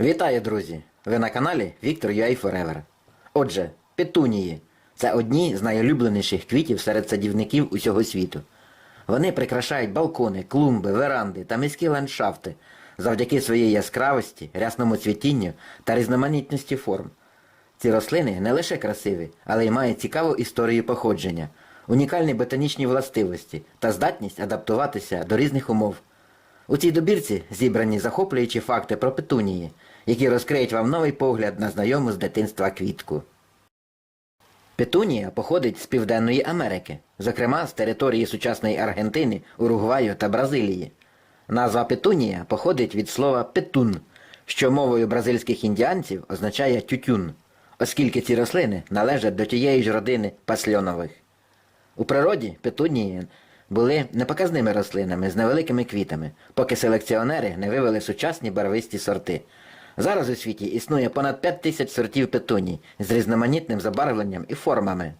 Вітаю, друзі! Ви на каналі Віктор UA Forever. Отже, петунії це одні з найулюбленіших квітів серед садівників усього світу. Вони прикрашають балкони, клумби, веранди та міські ландшафти завдяки своїй яскравості, рясному цвітінню та різноманітності форм. Ці рослини не лише красиві, але й мають цікаву історію походження, унікальні ботанічні властивості та здатність адаптуватися до різних умов. У цій добірці зібрані захоплюючі факти про петунії, які розкриють вам новий погляд на знайому з дитинства квітку. Петунія походить з Південної Америки, зокрема з території сучасної Аргентини, Уругваю та Бразилії. Назва петунія походить від слова петун, що мовою бразильських індіанців означає тютюн, оскільки ці рослини належать до тієї ж родини пасльонових. У природі петунії були непоказними рослинами з невеликими квітами, поки селекціонери не вивели сучасні барвисті сорти. Зараз у світі існує понад 5 тисяч сортів петуній з різноманітним забарвленням і формами.